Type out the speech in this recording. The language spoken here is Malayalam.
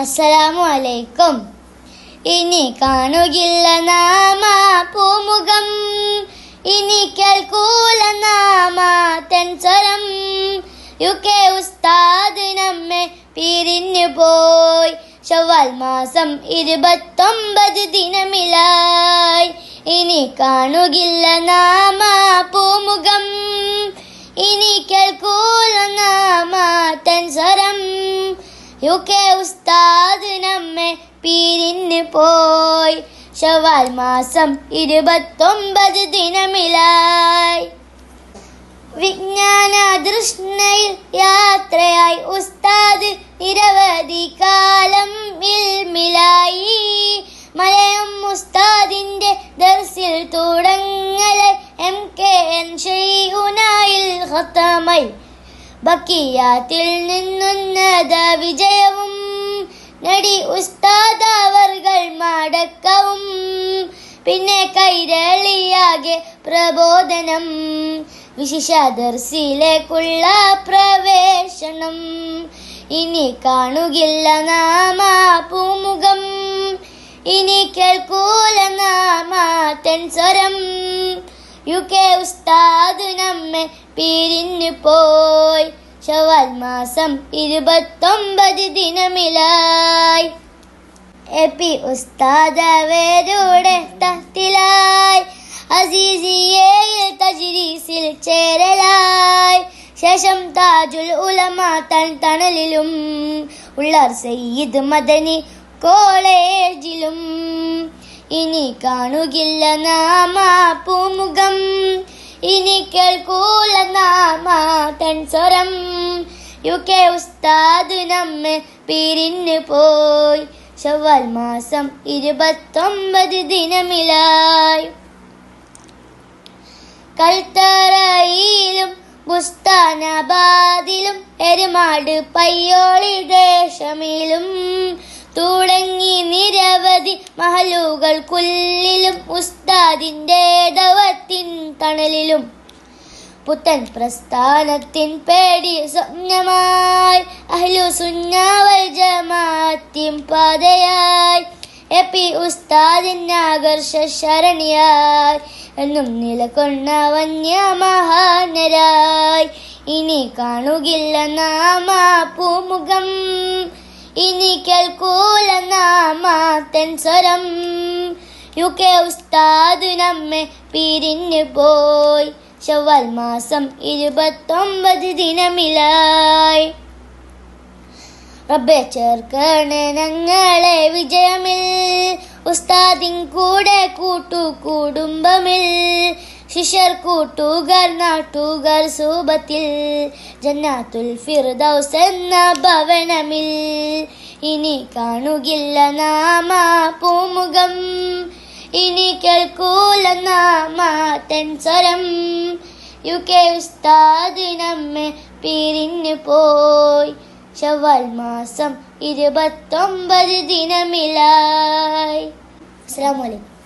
അസ്സലാമു അലൈക്കും ഇനി കാണുകില്ല നാമ പൂമുഖം. ഇനി കേൾക്കൂല നാമ തെൻസ്വരം. യു കെ ഉസ്താദ് നമ്മെ പിരിഞ്ഞു പോയി. ചൊവ്വാൽ മാസം ഇരുപത്തൊമ്പത് ദിനമിലായി. ഇനി കാണുകില്ല നാമ പൂമുഖം. ഇനി യു കെ ഉസ്താദ് പോയി. ശവാൽ മാസം ഇരുപത്തൊമ്പത് ദിനമിലായി. വിജ്ഞാന തൃഷ്ണയിൽ യാത്രയായി. ഉസ്താദ് നിരവധി കാലം ഇൽമിലായി മലയം ഉസ്താദിന്റെ ദർസിൽ തുടങ്ങലെ എം കെ എൻ ഷെയ്ഉനായിൽ ഖത്തമൈ ബക്കിയാത്തിൽ നിന്നുന്നത വിജയവും നടി ഉസ്താദ് അവർകൾ മടക്കവും. പിന്നെ കൈരളിയാകെ പ്രബോധനം വിശിഷ ദർസിലേക്കുള്ള പ്രവേശനം ഇനി കാണുകില്ല നാമ പൂമുഖം ഇനി കേൾക്കൂല നാമ തെൻസ്വരം യു കെ ഉസ്താദ് നമ്മെ പിരിഞ്ഞു പോയി. ശവാൽ മാസം ഇരുപത്തൊമ്പത് ദിനമിലായി. എപി ഉസ്താദ് അവരുടെ തത്തിലായി അസീസിയയിൽ തജ്രീസിൽ ചേരലായി. ശേഷം താജുൽ ഉലമ തൻ തണലിലും ഉള്ളാർ സയ്യിദ് മദനി കോളേജിലും. ഇനി കാണുകില്ല നാമാ പൂമുഖം. ഇനി കേൾക്കൂല നാമ തെൻസ്വരം യു കെ ഉസ്താദ് നമ്മെ പിരിഞ്ഞു പോയി. ചൊവ്വാൽ മാസം ഇരുപത്തൊമ്പത് ദിനമിലായി. കൽത്തറയിലും ബുസ്താനാബാദിലും എരുമാട് പയ്യോളി ദേശമിലും തുടങ്ങി നിരവധി മഹലുകൾ കുല്ലിലും ഉസ്താദിന്റെ ദവത്തിൻ തണലിലും. പുത്തൻ പ്രസ്ഥാനത്തിൻ പേടി സ്വപ്നമായി. അഹ്ലു സുന്നാവൽ ജമാത്തിൻ പാതയായി. എപി ഉസ്താദിനാകർഷ ശരണിയായി. എന്നും നിലകൊണ്ട വന്യ മഹാനരായി ഇനി കാണുകില്ല നാമാ പൂമുഖം ഇനി കേൾക്കൂല നാമ സ്വരം. യു കെ ഉസ്താദു നമ്മെ പിരിഞ്ഞു പോയി. ചൊവ്വാൽ മാസം ഇരുപത്തൊമ്പത് ദിനമിലായി. റബ്ബെ ചേർക്കണേ ഞങ്ങളെ വിജയമിൽ. ഉസ്താദിൻ കൂടെ കൂട്ടു കുടുംബമിൽ ശിഷ്യർ കൂട്ടുകാർ നാട്ടുകാർ സൂപത്തിൽ ജന്നാത്തുൽ ഫിർദൗസ് എന്ന ഭവനമിൽ. ഇനി കാണുകില്ല നാമ പൂമുഖം. ഇനി കേൾക്കൂല നാമ തെൻസ്വരം യു കെ ഉസ്താദ് നമ്മെ പിരിഞ്ഞു പോയി. ചൊവ്വാൽ മാസം ഇരുപത്തൊമ്പത് ദിനമിലായി. അസ്സാം വലൈക്കും